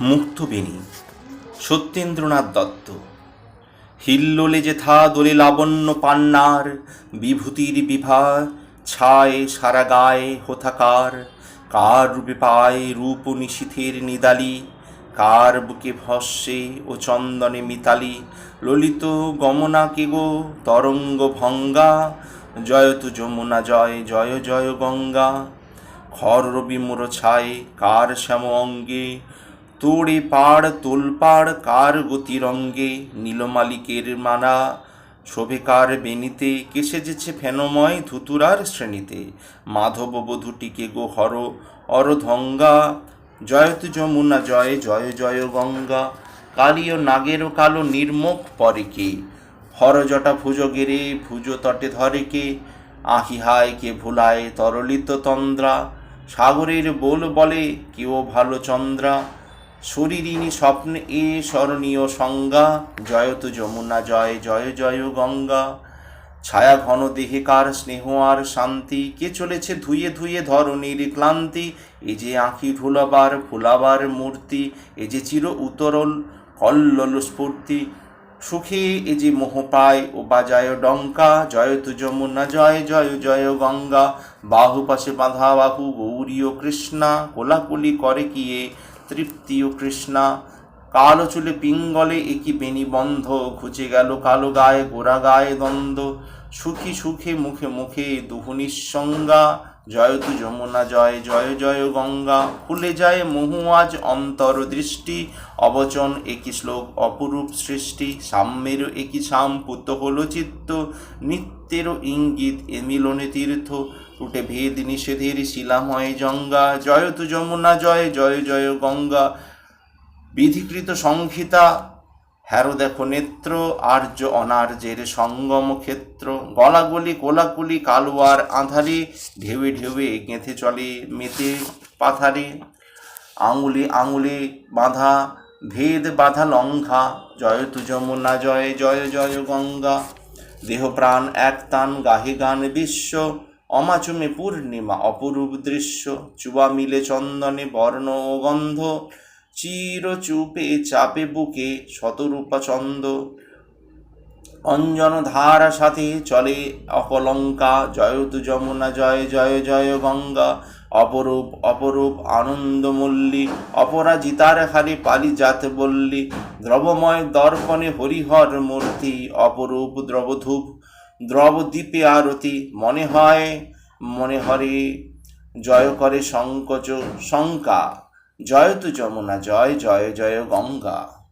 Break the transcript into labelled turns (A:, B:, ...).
A: মুক্তবেণী, সত্যেন্দ্রনাথ দত্ত। হিল্লোলে যে থা দোলে লাবণ্য পান্নার, বিভূতির বিভা ছায় সারা গায়ে হোথাকার কার রূপে পায় রূপ নিশীথের নিদালি, কার বুকে ভস্যে ও চন্দনে মিতালি। ললিত গমনা গো, তরঙ্গ ভঙ্গা জয় তু যমুনা জয় জয় জয় গঙ্গা। খর রবি মোর ছায়, কার শ্যাম অঙ্গে তোড়ে পাড় তোলপাড় কার গতিরঙ্গে নীলমালিকের মানা শোভেকার বেনিতে কেসে যেছে ফেনময় ধুতুরার শ্রেণীতে, মাধব বধূটিকে গো হর অরধঙ্গা, জয়ত যমুনা, জয় জয় জয় গঙ্গা, কালীয় নাগের কালো নির্মুখ পরে কে? হরজটা ভুজ গেরে ভুজ তটে ধরে কে? আহি হায় কে ভুলায় তরলিত তন্দ্রা, সাগরের বোল বলে কেউ ভালো চন্দ্রা শরীরিনী স্বপ্নে এ স্মরণীয় সংজ্ঞা, জয়ত যমুনা জয় জয় জয় গঙ্গা। ছায়া ঘন দেহে কার স্নেহ আর শান্তি? কে চলেছে ধুয়ে ধুয়ে ধরণীর ক্লান্তি? এ যে আঁখি ভুলাবার ভুলাবার মূর্তি, এ যে চির উতরল কল্লোল স্ফূর্তি। সুখে এ যে মোহ পায়, ও বাজায় ডঙ্কা। জয় তু যমুনা, জয় জয় জয় গঙ্গা। বাহু পাশে বাঁধা বাহু, গৌরী ও কৃষ্ণা। কোলাকুলি করে কিয়ে তৃপ্তি ও কৃষ্ণা। কালো চুলে পিঙ্গলে একই বেনি বন্ধ, ঘুচে গেল কালো গায়ে গোড়া গায়ে দ্বন্দ্ব। সুখী সুখে মুখে মুখে দুহু নিঃসঙ্গা। জয় তু যমুনা, জয় জয় জয় গঙ্গা। খুলে যায় মোহু, আজ অন্তর দৃষ্টি। অবচন একই শ্লোক, অপরূপ সৃষ্টি। সাম্যের একই সাম পুত হল চিত্ত। নিত্যেরও ইঙ্গিত এ মিলনে তীর্থ। উঠে ভেদ নিষেধের শিলাময় জঙ্গা। জয় তু যমুনা, জয় জয় জয় গঙ্গা। বিধিকৃত সংহিতা হ্যারো দেখো নেত্র, আর্য অনার্যের সঙ্গম ক্ষেত্র। গলাগলি, কোলাকুলি, কালোয়ার আঁধারে, ঢেউয়ে ঢেউয়ে গেঁথে চলে মেতে পাথারে। আঙুলে আঙুলে বাঁধা, ভেদ বাঁধা লঙ্ঘা, জয় তু যমুনা জয় জয় জয় গঙ্গা। দেহ প্রাণ এক তান, গাহে গান বিশ্ব, অমাচমে পূর্ণিমা অপরূপ দৃশ্য। চুবা মিলে চন্দনে বর্ণ ও গন্ধ চির চুপে বুকে শতরূপা চন্দ অঞ্জন ধারা সাথে চলে অকলঙ্কা জয় তু যমুনা, জয় জয় জয় গঙ্গা। অপরূপ অপরূপ আনন্দমল্লী, অপরাজিতার হারে পালি জাত বললি। দ্রবময় দর্পণে হরিহর মূর্তি, অপরূপ দ্রবধূপ, দ্রবদ্বীপে আরতি। মনে হয়, মনে হরে, জয় করে সংকোচ শঙ্কা। জয় তু যমুনা জয় জয় জয় গঙ্গা।